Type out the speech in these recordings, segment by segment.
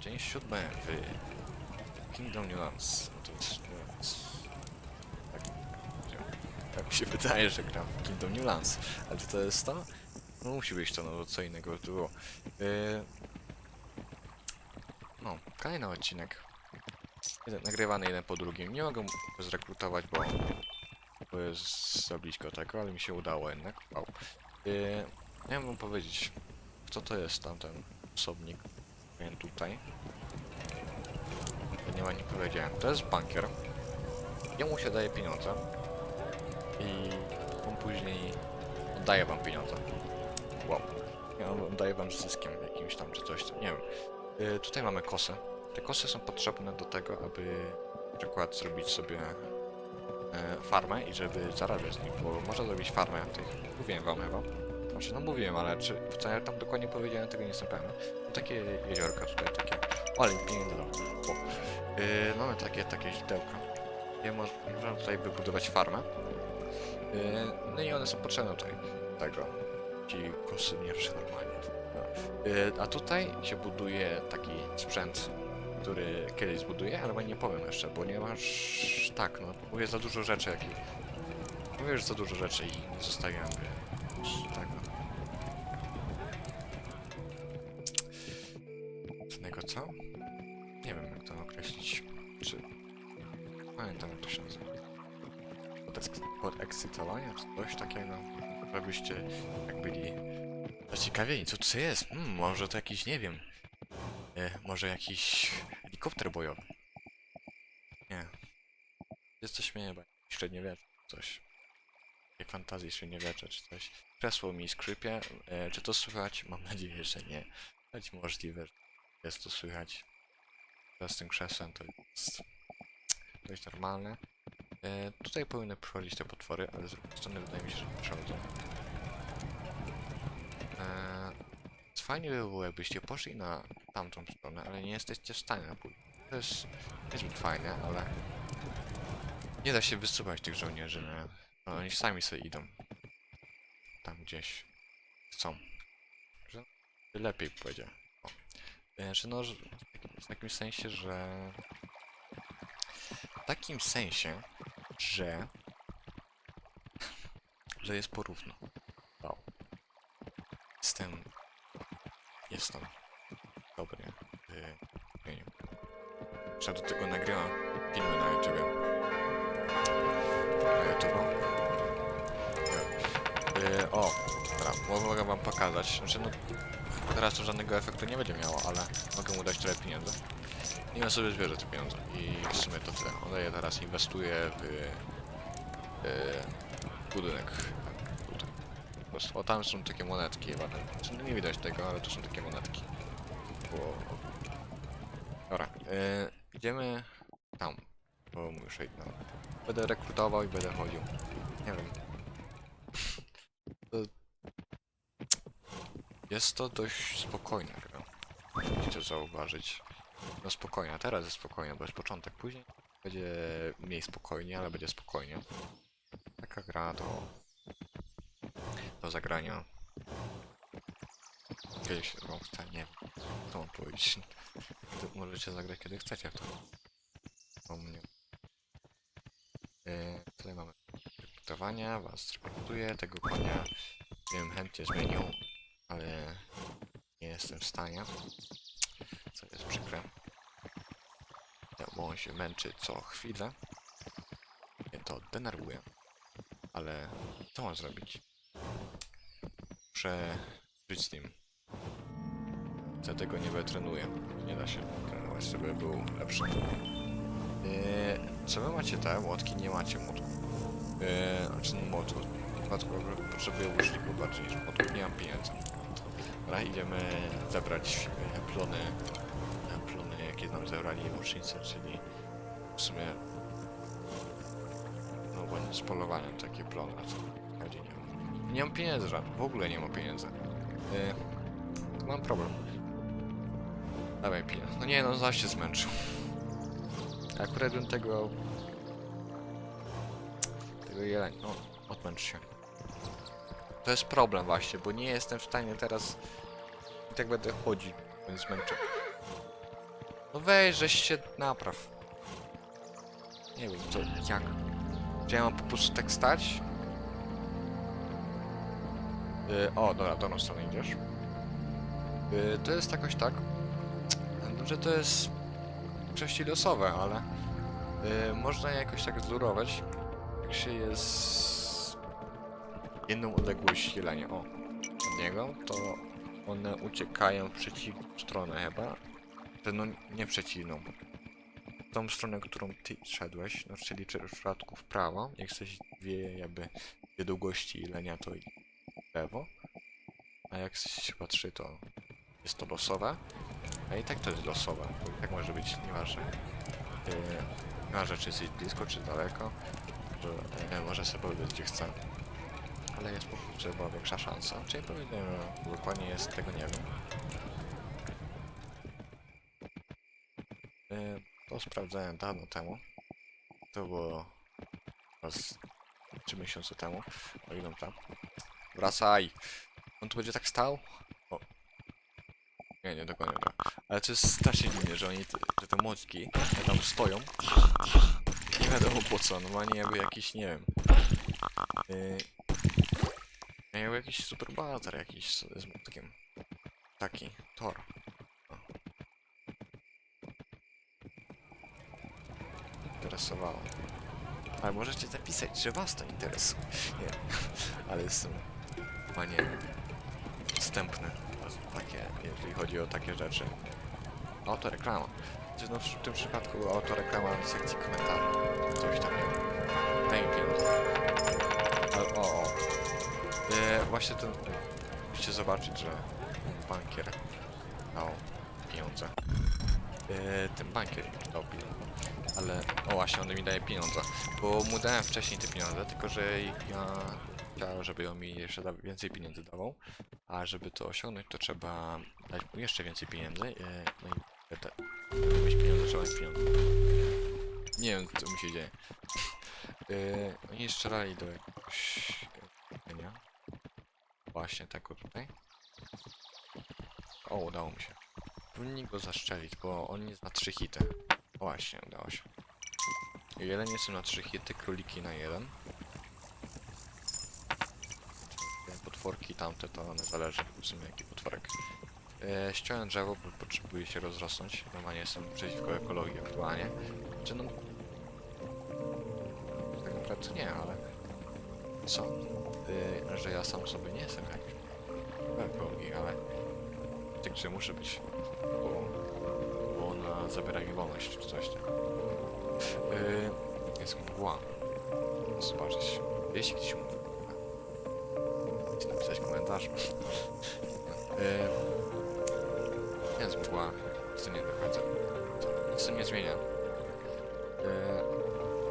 dzień siódmy w Kingdom Nuance. No to jest. Tak, tak mi się wydaje, że gram w Kingdom Nuance. Ale to jest to? No musi być to, no co innego by było. Yy... No, kolejny odcinek. Jeden, nagrywany jeden po drugim. Nie mogę zrekrutować, bo, bo jest za blisko tego, ale mi się udało jednak. Wow. Yy, nie wam powiedzieć, co to jest tamten osobnik. Miałem tutaj. Nie ma nie powiedziałem. To jest bankier. Jemu się daje pieniądze. I on później oddaje wam pieniądze. Wow. Ja wam zyskiem jakimś tam, czy coś, tam, nie wiem. Yy, tutaj mamy kosy. Te kosy są potrzebne do tego, aby na przykład zrobić sobie e, farmę i żeby zarabiać z nich, bo można zrobić farmę tych, mówiłem wam chyba. Znaczy, no mówiłem, ale czy ja tam dokładnie powiedziałem, tego nie jestem pewny. No, takie jeziorka tutaj, takie... Ale pieniędzy dał. O. Yy, mamy takie, takie źródełka. Ja mo- możemy tutaj wybudować farmę. Yy, no i one są potrzebne tutaj tego. Ci kosy nie ruszy normalnie. No. Yy, a tutaj się buduje taki sprzęt, który kiedyś zbuduję, ale nie powiem jeszcze, bo nie masz... Tak, no, mówię za dużo rzeczy jakich... Mówię już za dużo rzeczy i nie zostawiam z co to jest? Hmm, może to jakiś, nie wiem, e, może jakiś helikopter bojowy. Nie. Jest coś mnie chyba średniowiecze, coś. Jak fantazji średniowiecze czy coś. Kresło mi skrzypie. E, czy to słychać? Mam nadzieję, że nie. Być możliwe, że jest to słychać. Teraz z tym krzesłem to jest dość normalne. E, tutaj powinny przychodzić te potwory, ale z drugiej strony wydaje mi się, że nie przychodzą. E, fajnie by było, jakbyście poszli na tamtą stronę, ale nie jesteście w stanie pójść. To jest niezbyt fajne, ale nie da się wysuwać tych żołnierzy, nie? No, oni sami sobie idą. Tam gdzieś chcą. Że lepiej powiedział. O. E, Że no, że w takim sensie, że... W takim sensie, że... Że jest porówno. Wow. Jestem... Jestem dobry w mówieniu. Jeszcze do tego nagrywam filmy na YouTube. Na YouTube. Yy, o, dobra, mogę wam pokazać. Znaczy, no, teraz to żadnego efektu nie będzie miało, ale mogę mu dać trochę pieniędzy. I on sobie zbierze te pieniądze. I w sumie to tyle. On je teraz inwestuje w yy, budynek. O, tam są takie monetki chyba. Znaczy, nie widać tego, ale to są takie monetki. Bo... Dobra, yy, idziemy tam. Bo muszę iść, no. Będę rekrutował i będę chodził. Nie wiem. To... Jest to dość spokojna gra. Musicie zauważyć. No spokojna, teraz jest spokojna, bo jest początek. Później będzie mniej spokojnie, ale będzie spokojnie. Taka gra do... do zagrania. Kiedyś chce, nie wiem. Co mam możecie zagrać kiedy chcecie w to. O mnie. Yy, tutaj mamy rekrutowania, was rekrutuję, tego konia bym chętnie zmienił, ale nie jestem w stanie, co jest przykre. Ja, on się męczy co chwilę. Mnie to denerwuje, ale co mam zrobić? Muszę żyć z nim. Dlatego nie trenuję. Nie da się trenować, żeby był lepszy. Yy, co wy macie te młotki? Nie macie młotków. Yy, znaczy no. Młotków potrzebuję łuczników bardziej niż młotków. Nie mam pieniędzy. Dobra, idziemy zebrać plony. Plony, jakie nam zebrali łucznicy, czyli w sumie no bo nie z polowaniem takie plony, a co chodzi, nie. Nie mam pieniędzy żadnych, w ogóle nie mam pieniędzy. Yy, mam problem. Dawaj pieniądze. No nie, no zaś się zmęczył. Akurat bym tego... Tego jelenia... No, odmęcz się. To jest problem właśnie, bo nie jestem w stanie teraz... I tak będę chodził, będę zmęczył. No weź, żeś się napraw. Nie wiem, co, jak? Czy ja mam po prostu tak stać? Yy, o, dobra, do nas stronę idziesz. Yy, to jest jakoś tak, że to jest części losowe, ale yy, można je jakoś tak zlurować, jak się jest jedną odległość jelenia, o, od niego, to one uciekają w przeciwną stronę chyba. No nie przeciwną. Tą stronę, którą ty szedłeś, no czyli czy- w przypadku w prawo, jak jesteś dwie jakby długości jelenia, to lewo. A jak jesteś chyba trzy, to jest to losowe. A i tak to jest losowe, tak może być nieważne. Yy, nieważne czy jesteś blisko, czy daleko, to yy, może sobie powiedzieć gdzie chce. Ale jest po prostu chyba większa szansa. Czy ja powiedziałem, że dokładnie jest, tego nie wiem. Yy, to sprawdzałem dawno temu. To było raz 3 miesiące temu. O idą tam. Wracaj! On tu będzie tak stał? O. Nie, nie dokładnie tak. Ale to jest strasznie dziwne, że oni, że te młotki tam stoją. Nie wiadomo po co, normalnie jakby jakiś, nie wiem. Yy, Miał jakiś super bazar jakiś z, z młotkiem. Taki, Thor. O. Interesowało. Ale możecie zapisać, że was to interesuje. Nie, ale jestem chyba nie wstępny. Takie, jeżeli chodzi o takie rzeczy. Autoreklama. Czy no w tym przypadku autoreklama w sekcji komentarzy. Coś. Daj mi pieniądze. Ale- O, o. E, właśnie ten... Musicie zobaczyć, że bankier dał pieniądze. E, ten bankier dał pieniądze. Ale... O właśnie, on mi daje pieniądze. Bo mu dałem wcześniej te pieniądze, tylko że ja chciałem, żeby on mi jeszcze więcej pieniędzy dawał. A żeby to osiągnąć, to trzeba dać mu jeszcze więcej pieniędzy. E, no i te, mieć pieniądze, trzeba mieć pieniądze. Nie wiem, co mi się dzieje. Yy, oni strzelali do jakiegoś kamienia. Właśnie tego tutaj. O, udało mi się. Powinni go zaszczelić, bo on jest na trzy hity. O, Właśnie, udało się. Jelenie są na trzy hity, króliki na jeden. Te potworki tamte to one zależy w sumie jaki potworek. E, ściąłem drzewo, bo potrzebuję się rozrosnąć. Normalnie jestem przeciwko ekologii aktualnie. Czy no... Tak naprawdę nie, ale... Co? Y, że ja sam sobie nie jestem jakiś ekologii, ale... Także muszę być, bo... Bo ona zabiera mi wolność, czy coś tam. Y, jest mgła. Zobaczyć. Jeśli ktoś mówi... Chcecie napisać komentarz. y, jest mgła. Co nie dochodzę. Nic to nie zmienia. Yy,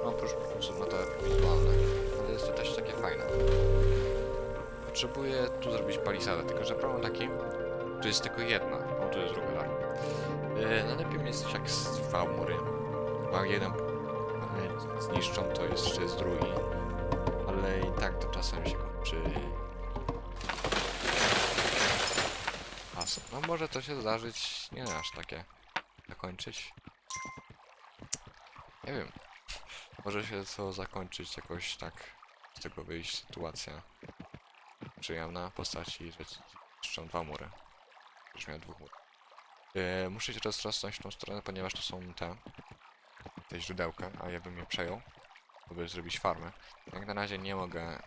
oprócz plusów na to wizualne, ale jest to też takie fajne. Potrzebuję tu zrobić palisadę, tylko że problem taki, tu jest tylko jedna, o tu jest druga, tak. Yy, najlepiej mieć jak z dwa mury, bo jeden yy, zniszczą, to jeszcze jest drugi, ale i tak to czasem się kończy No może to się zdarzyć, nie aż takie zakończyć. Nie wiem. Może się to zakończyć jakoś tak, z tego wyjść sytuacja przyjemna postaci, że niszczą dwa mury. Już miał dwóch murów. Yy, muszę się rozrosnąć w tą stronę, ponieważ to są te, te źródełka, a ja bym je przejął, żeby zrobić farmę. Jak na razie nie mogę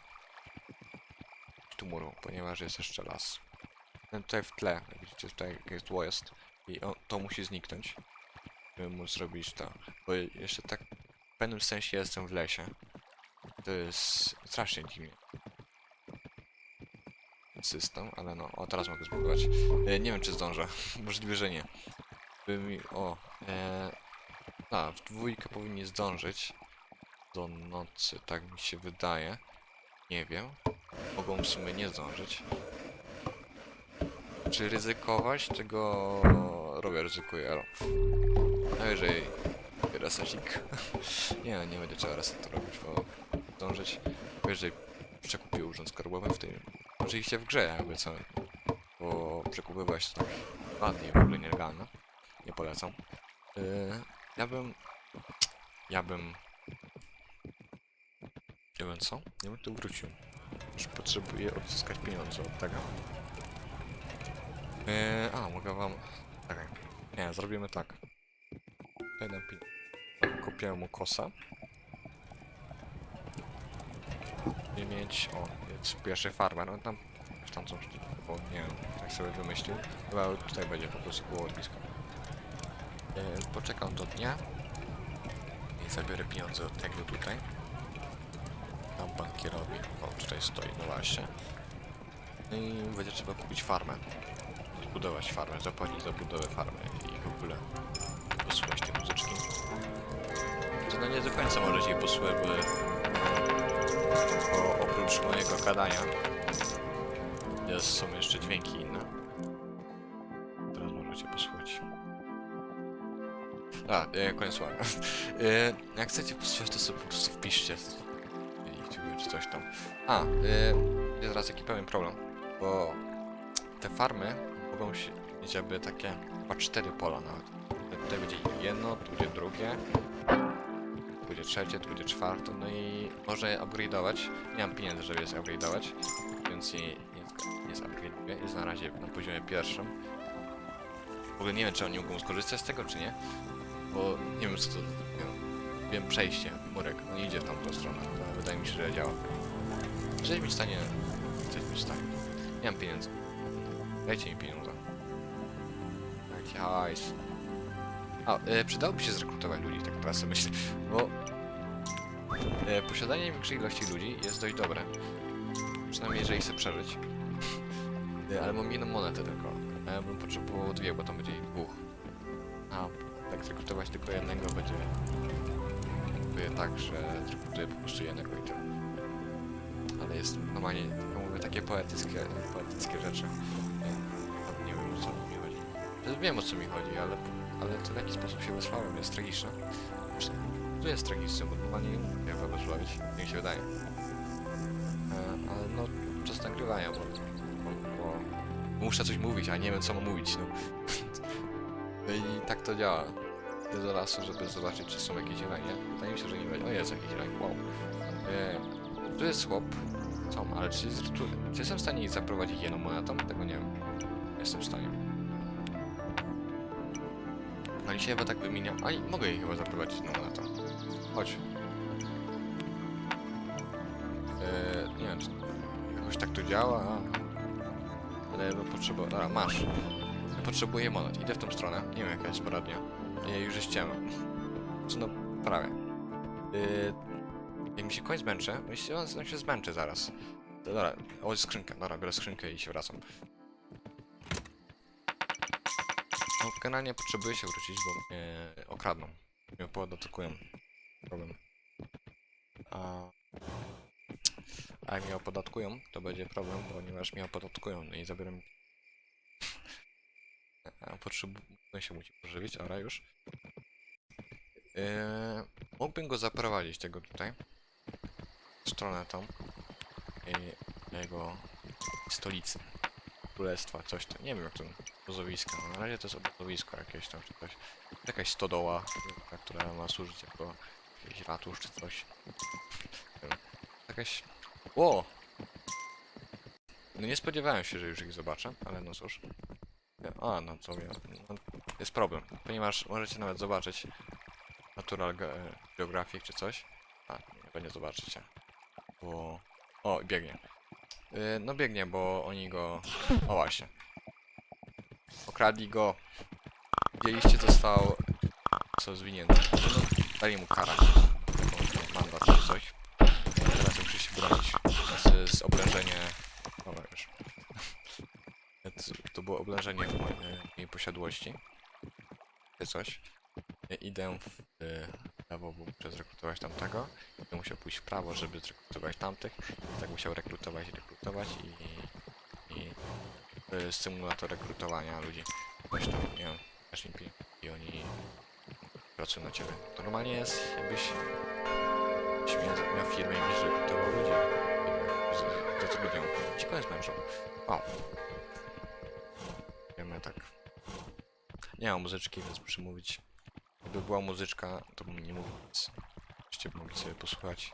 tu muru, ponieważ jest jeszcze las. Ten tutaj w tle, jak widzicie tutaj jest tło i o, to musi zniknąć, żeby móc zrobić to. Bo jeszcze tak w pewnym sensie jestem w lesie. To jest strasznie dziwnie. System, ale no, o teraz mogę zbudować. E, nie wiem czy zdążę, możliwe, że nie. By mi, o, e, a, w dwójkę powinni zdążyć do nocy, tak mi się wydaje. Nie wiem. Mogą w sumie nie zdążyć. Czy ryzykować? Tego robię, ryzykuję, ale... A jeżeli... Resetik. nie, nie będzie trzeba resetu robić, bo zdążyć. Jeżeli przekupię urząd skarbowy w tym... Oczywiście w grze jakby co... Bo przekupywać to tak ładnie, w ogóle nielegalne. Nie polecam. Yy, ja bym... Ja bym... Nie wiem co? Ja bym tu wrócił. Już potrzebuję odzyskać pieniądze od tego. Yy, a, mogę wam... Czekaj. Nie, zrobimy tak. Nam pieniądze. Kupię mu kosa. I mieć... O, jest pierwszy farmer. No tam... Już tam coś... Bo nie wiem, tak sobie wymyślił. Chyba tutaj będzie po prostu było blisko. Yy, poczekam do dnia. I zabiorę pieniądze od tego tutaj. Tam bankierowi. O, tutaj stoi, no właśnie. No i będzie trzeba kupić farmę. Zbudować farmę, zapłacić za budowę farmy i w ogóle posłuchać tej muzyczki. To no nie do końca możecie jej posłuchać, bo, oprócz mojego gadania jest, są jeszcze dźwięki inne. Teraz możecie posłuchać. A, e, koniec słowa. E, jak chcecie posłuchać, to sobie po prostu wpiszcie YouTube czy coś tam. A, e, jest teraz taki pewien problem, bo te farmy mogą się mieć jakby takie chyba cztery pola nawet. Tutaj będzie jedno, tu będzie drugie, tu będzie trzecie, tu będzie czwarte, no i można je upgrade'ować. Nie mam pieniędzy, żeby je upgrade'ować, więc je nie, nie zupgrade'uję. Jest na razie na poziomie pierwszym. W ogóle nie wiem, czy oni mogą skorzystać z tego, czy nie, bo nie wiem, co to... Nie wiem, wiem przejście, murek, nie idzie w tamtą stronę, to wydaje mi się, że działa. Jesteś mi w stanie... Jesteś mi w stanie. Nie mam pieniędzy. Dajcie mi pieniądze. Dajcie hajs. A, e, przydałoby się zrekrutować ludzi, tak teraz sobie myślę, bo e, posiadanie większej ilości ludzi jest dość dobre. Przynajmniej jeżeli chcę przeżyć. E, ale mam jedną monetę tylko. A ja bym potrzebował dwie, bo tam będzie ich dwóch. A tak zrekrutować tylko jednego będzie... Tak, że zrekrutuję po prostu jednego i tyle. Ale jest normalnie, ja mówię, takie poetyckie, poetyckie rzeczy. Nie wiem o co mi chodzi. Wiem o co mi chodzi, ale, ale to w jaki sposób się wysłałem jest tragiczne. Znaczy, To jest tragiczne, bo normalnie nie wysławić, jak mi się wydaje. E, ale no, czas nagrywania, bo, bo, bo muszę coś mówić, a nie wiem co mam mówić, no. No I tak to działa. Idę do lasu, żeby zobaczyć, czy są jakieś jelenie. Wydaje mi się, że nie będzie. O, jest jakiś jeleń, wow. E, tu jest chłop. Co, ale czy, czy, czy jestem w stanie ich zaprowadzić jedną monetą? Tego nie wiem. Jestem w stanie. No i się chyba tak wymienia. A i mogę jej chyba zaprowadzić jedną monetą. Chodź. Eee, nie wiem, czy jakoś tak to działa. Ale no potrzebuję. Dobra, masz. Potrzebuję monet. Idę w tą stronę. Nie wiem jaka jest pora Ja już jest ciemno. No, prawie. Eee, jak mi się koń zmęczy, myślę, on on się zmęczy zaraz. To Dobra, o skrzynkę, dobra, biorę skrzynkę i się wracam. No, generalnie potrzebuję się wrócić, bo mnie okradną. Mnie opodatkują. Problem. A... A jak mnie opodatkują, to będzie problem, ponieważ mnie opodatkują no i zabiorą mi... A potrzebuję się musi pożywić, ale już. Yy, mógłbym go zaprowadzić, tego tutaj. W stronę. Yy, jego stolicy. Królestwa, coś tam. Nie wiem jak to obozowiska. Na razie to jest obozowisko jakieś tam, czy coś. Jakaś stodoła, która ma służyć jako jakiś ratusz, czy coś. Jakaś... Ło! No nie spodziewałem się, że już ich zobaczę, ale no cóż. A, no to ja, no, jest problem, ponieważ możecie nawet zobaczyć Natural Ge- Geographic czy coś. A, nie, chyba nie zobaczycie. Bo... O, biegnie. Yy, no biegnie, bo oni go... O właśnie. Okradli go. Widzieliście, został... Co zwinięty. No, dali mu karę. Mandat czy coś. Teraz musi się bronić. To jest oblężenie... Dobra, już. To- było oblężenie posiadłości. Czy coś. Idę w y, lewo, bo muszę zrekrutować tamtego. Będę musiał pójść w prawo, żeby zrekrutować tamtych. I tak musiał rekrutować, rekrutować i... i to jest symulator rekrutowania ludzi. Tam, nie wiem, pieniądze i oni pracują na ciebie. To normalnie jest, jakbyś miał, miał firmę i byś rekrutował ludzi. Za- Za co ludziom? Ci koniec mężą. O. Wiemy tak. Nie mam muzyczki, więc muszę mówić Gdyby była muzyczka, to bym nie mógł nic. Byście mogli sobie posłuchać.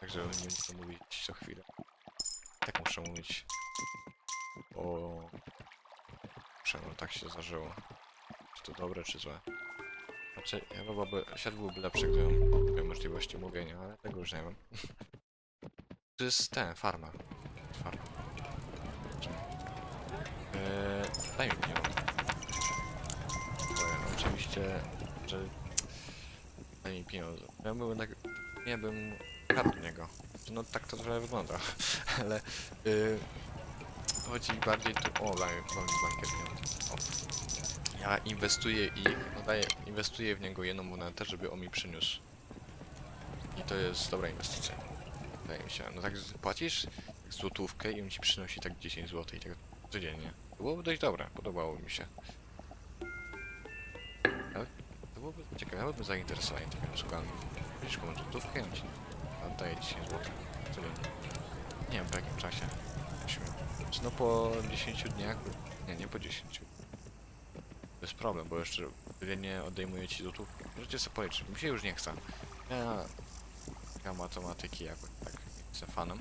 Także nie muszę mówić co chwilę. Tak muszę mówić. O... Czemu tak się zdarzyło? Czy to dobre, czy złe? Znaczy, chyba byłby, świat byłby lepszy, gdybym miał możliwości mówienia, ale tego już nie wiem. To jest ten, farma. Farma. Eee, daj mi pieniądze. Powiem, oczywiście, że... Daj mi pieniądze. Ja bym tak... Nie bym... Kradł niego. No tak to trochę wygląda, ale... Yy, chodzi bardziej tu... O, daj, mi bankier pieniądze. O. Ja inwestuję i... No daję, inwestuję w niego jedną monetę, żeby on mi przyniósł. I to jest dobra inwestycja. Wydaje mi się. No tak płacisz złotówkę i on ci przynosi tak 10 zł i tak codziennie. To byłoby dość dobre, podobało mi się. Ale to byłoby ciekawe, ja byłbym zainteresowany takimi usługami. Płacisz komuś złotówkę on ci oddaje 10 zł codziennie. Nie wiem po jakim czasie. Musimy. Czy no po 10 dniach? Nie, nie po 10. To jest problem, bo jeszcze codziennie odejmuje ci złotówkę. Możecie sobie policzyć, mi się już nie chce. Ja, ja matematyki jakoś tak nie jestem fanem,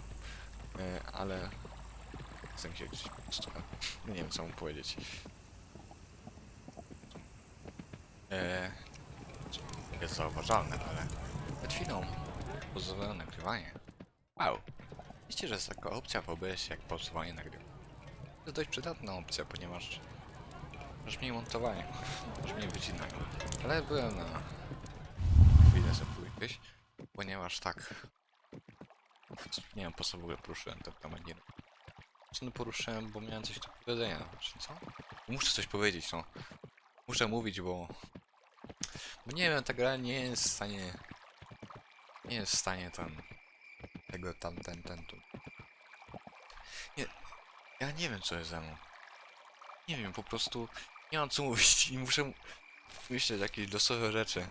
e, ale prostu. Nie wiem co mu powiedzieć. E, jest zauważalne, ale przed chwilą pozwolone nagrywanie. Wow. Wiecie, że jest taka opcja w OBS jak pauzowanie nagrywania. To jest dość przydatna opcja, ponieważ masz mniej montowania, masz mniej wycinania. Ale byłem na chwilę pójść, ponieważ tak. Nie wiem po co w ogóle poruszyłem ten temat. No poruszyłem, bo miałem coś do powiedzenia. Znaczy, co? Muszę coś powiedzieć, no. Muszę mówić, bo... Bo nie wiem, ta gra nie jest w stanie... Nie jest w stanie tam... Tego, tam, ten, ten, tu. Nie... Ja nie wiem, co jest ze mną. Nie wiem, po prostu... Nie mam co mówić i muszę myśleć jakieś losowe rzeczy.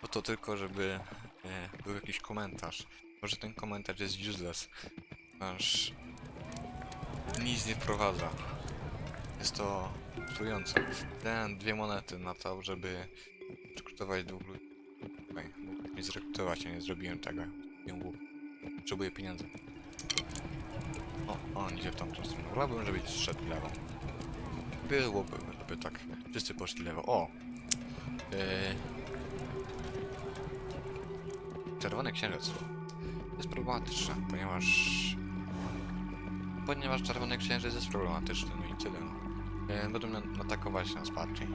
Po to tylko, żeby e, był jakiś komentarz. Może ten komentarz jest useless, aż nic nie wprowadza. Jest to trujące. Dałem dwie monety na to, żeby rekrutować dwóch ludzi. Mógłbym mnie zrekrutować, a nie zrobiłem tego. Nie. Potrzebuję pieniędzy. O, on idzie w tamtą stronę. Wolałbym, żeby szedł w lewo. Byłoby, żeby tak wszyscy poszli lewo. O! Yy, Czerwony księżyc jest problematyczny, ponieważ... Ponieważ czerwony księżyc jest problematyczny, no i tyle. E, Będą atakować nas bardziej.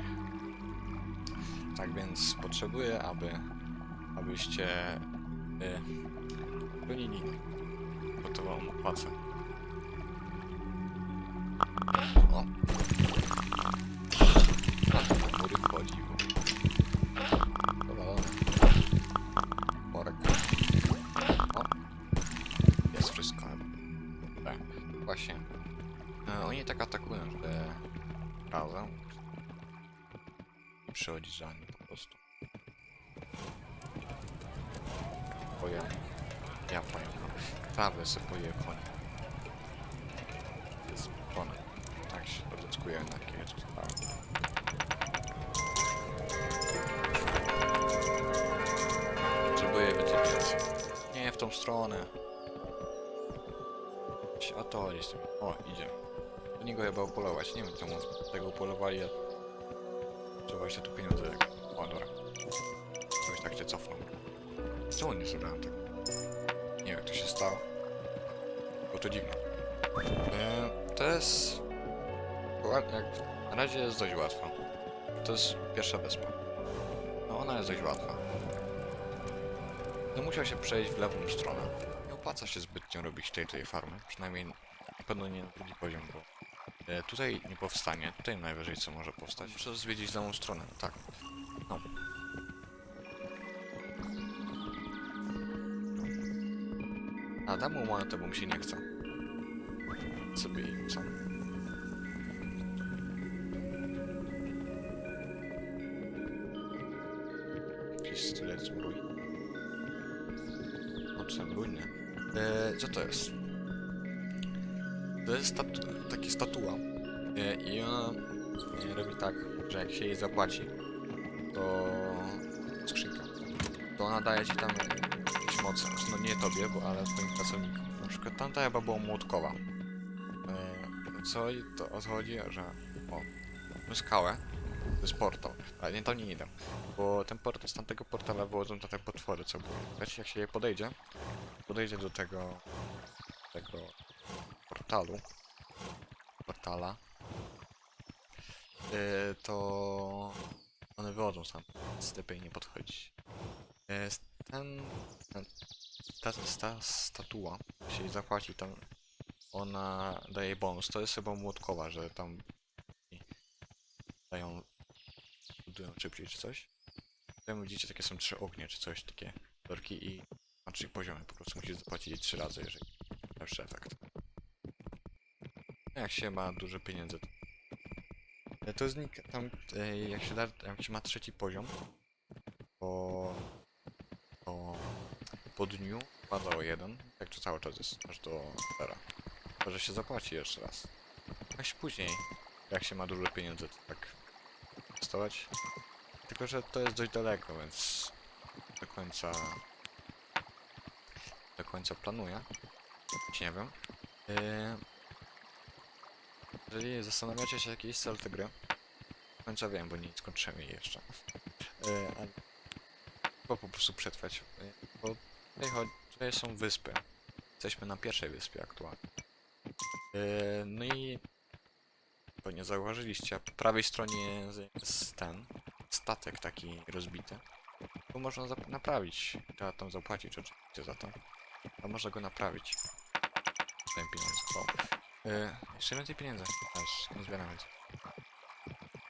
Tak więc potrzebuję, aby... abyście... E, pełnili gotową opłacę. Nie w tą stronę. A to tym. O, idzie. Do niego chyba upolować. Nie wiem czemu tego upolowali. a Trzeba się tu pieniądze. O, dobra. Coś tak cię cofnął. Czemu nie zebrałem tego? Nie wiem, jak to się stało. Bo to dziwne. Eee, to jest... Jak na razie jest dość łatwo. To jest pierwsza wyspa. No ona jest dość łatwa. No musiał się przejść w lewą stronę. Nie opłaca się zbytnio robić tej tej farmy. Przynajmniej na pewno nie na drugi poziom, bo e, tutaj nie powstanie. Tutaj najwyżej co może powstać. Muszę zwiedzić lewą stronę, tak. No. A dam mu monetę, bo mi się nie chce. Sobie im sam. Jakiś stylet zbroi. Oczem bujny. E, co to jest? To jest statu taki statua. E, I ona e, robi tak, że jak się jej zapłaci, to skrzynka. To ona daje ci tam jakieś. Znaczy, No nie tobie, bo ale twoim pracownikom. Na przykład tamta chyba była młotkowa. E, co to o co chodzi, że o, mamy skałę, to jest portal, ale nie tam nie idę, bo ten portal, z tamtego portala wychodzą te potwory, co było. Wiecie, jak się je podejdzie, podejdzie do tego, tego portalu, portala, e, to one wychodzą sam, więc lepiej nie podchodzić. E, s- ten, ten ta, ta statua, jeśli zapłaci tam, ona daje bonus. To jest chyba młotkowa, że tam dają, budują szybciej czy coś. Potem widzicie, takie są trzy ognie czy coś, takie dorki i na trzy poziomy. Po prostu musisz zapłacić trzy razy, jeżeli lepszy efekt. Jak się ma dużo pieniędzy, to E, to znika tam, e, jak się, da, jak się ma trzeci poziom, to, po dniu pada o jeden, tak to cały czas jest, aż do zera. To, że się zapłaci jeszcze raz. Jak się później, jak się ma dużo pieniędzy, to tak inwestować. Tylko, że to jest dość daleko, więc do końca do końca planuję. Choć nie wiem. Yy, jeżeli zastanawiacie się jakiś cel tej gry, do końca wiem, bo nie skończyłem jej jeszcze. Yy, ale po, prostu przetrwać. Bo tutaj, chodzi, tutaj są wyspy. Jesteśmy na pierwszej wyspie aktualnie. Yy, no i pewnie zauważyliście, po prawej stronie jest ten statek taki rozbity. To można naprawić. Trzeba tam zapłacić oczywiście za to. A można go naprawić. Ten pieniądze. O. Yy, jeszcze więcej pieniędzy. Aż nie zbieram więcej.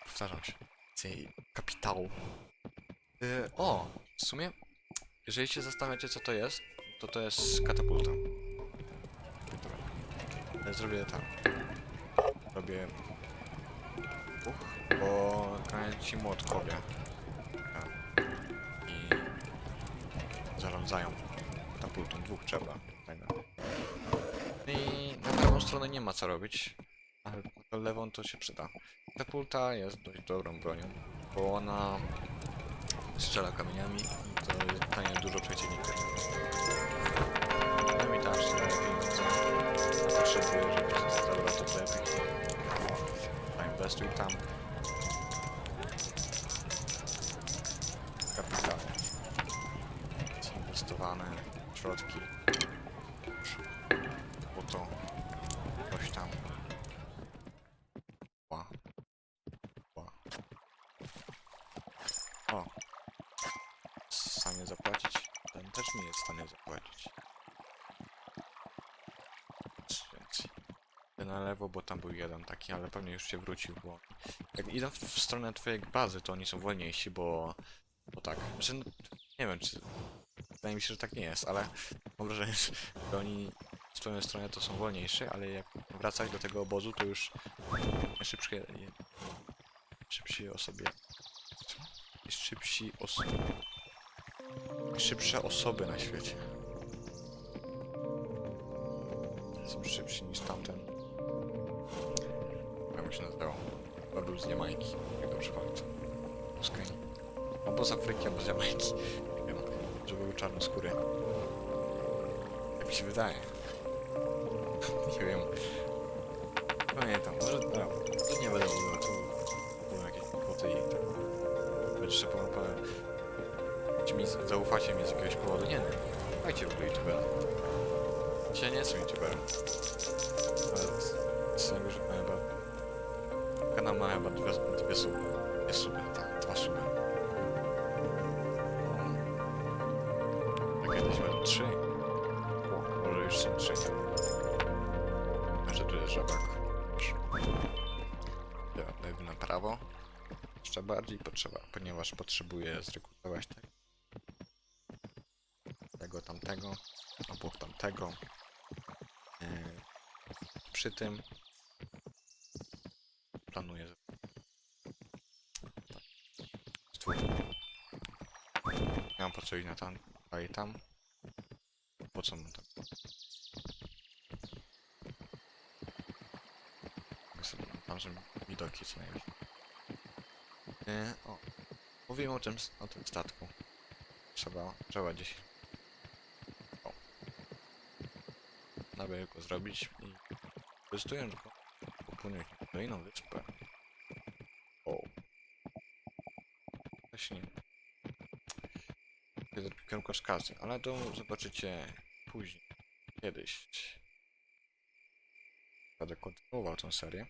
Powtarzam się. Więcej kapitału. Yy, o! W sumie, jeżeli się zastanawiacie co to jest, to to jest katapulta. Ja zrobię tak. Robię uch, bo grają ci młotkowie. I zarządzają katapultą. Dwóch trzeba. I na prawą stronę nie ma co robić, ale na lewą to się przyda. Katapulta jest dość dobrą bronią, bo ona strzela kamieniami i to daje dużo przeciwników. No i też daje pieniądze. Potrzebuję, żeby zabrać do tych. Zainwestuj tam. Też nie jest w stanie zapłacić. Idę na lewo, bo tam był jeden taki, ale pewnie już się wrócił, bo jak idą w, w stronę twojej bazy, to oni są wolniejsi, bo... Bo tak, znaczy, no, nie wiem, czy... Wydaje mi się, że tak nie jest, ale mam wrażenie, że oni w twoją stronę to są wolniejsi, ale jak wracać do tego obozu, to już szybsze... Szybsi osobie... Szybsi osoby... Szybsze osoby na świecie. Są szybsi niż tamten. Jak się nazywał? Chyba był z Jamajki, jak dobrze pamiętam. Z Kenii. Albo z Afryki, albo z Jamajki. Nie wiem, że były czarnoskóry. Jak mi się wydaje. nie wiem. Pamiętam, może no, to nie będę mówił, to były jakieś kłopoty i tak. Będzie trzeba powiem, czy mi zaufacie mi z jakiegoś powodu? Nie. Dajcie w ogóle youtubera. Dzisiaj nie jestem youtuberem. Ale co już chyba... Kanał ma chyba dwie, dwie suby. Dwie suby, tak, dwa suby. Jak kiedyś będą trzy. O, może już są trzy. Że tu jest żabak. Ja na prawo. Jeszcze bardziej potrzeba, ponieważ potrzebuję zrekrutować te- tego, obok tamtego. Yy, przy tym planuję mam po co iść na tam, i tam. Po co mu tam? Tam, żeby widoki co najwyżej. Yy, o, Mówimy o tym, o tym statku. Trzeba, trzeba gdzieś... Nawet go zrobić i... Testując go, popłynąć na kolejną wyspę. O. Właśnie... Kierunkowskazy, ale to zobaczycie później. Kiedyś. Będę kontynuował tę serię.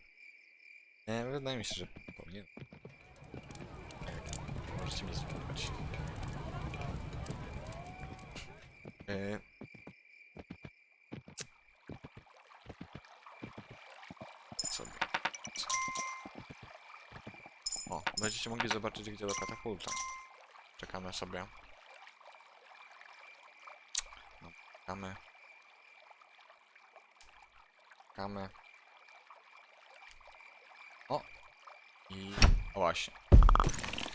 E, wydaje mi się, że powinien. Możecie mnie zwinąć. E, sobie. O, będziecie mogli zobaczyć, gdzie do katapulta. Czekamy sobie. No, czekamy. Czekamy. O! I... O właśnie.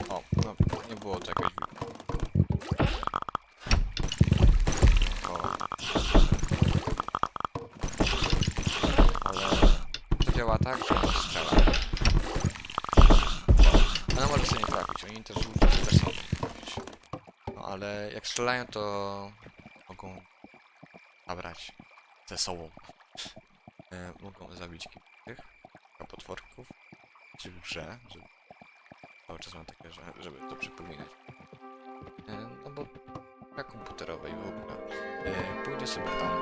O, no, nie było to jakoś... O. Ale... Działa tak, że on strzela. Ale może sobie nie trafić, oni też, też są trafić. No ale jak strzelają, to mogą zabrać ze sobą. E, mogą zabić tych potworków czy w grze, żeby cały czas mam takie, że, żeby to przypominać. E, no bo gra komputerowej w ogóle. E, pójdę sobie tam.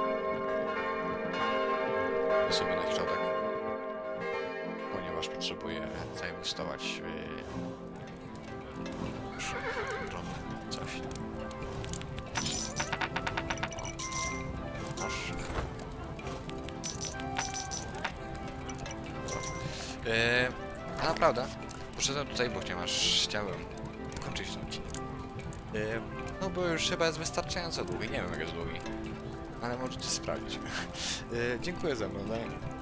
Pójdę sobie na środek. Ponieważ potrzebuję zainwestować w drony, coś. Masz. Eee, a naprawdę, poszedłem tutaj, bo ponieważ chciałem kończyć ten odcinek. Eee, no bo już chyba jest wystarczająco długi, nie wiem jak jest długi. Ale możecie sprawdzić. eee, dziękuję za oglądanie.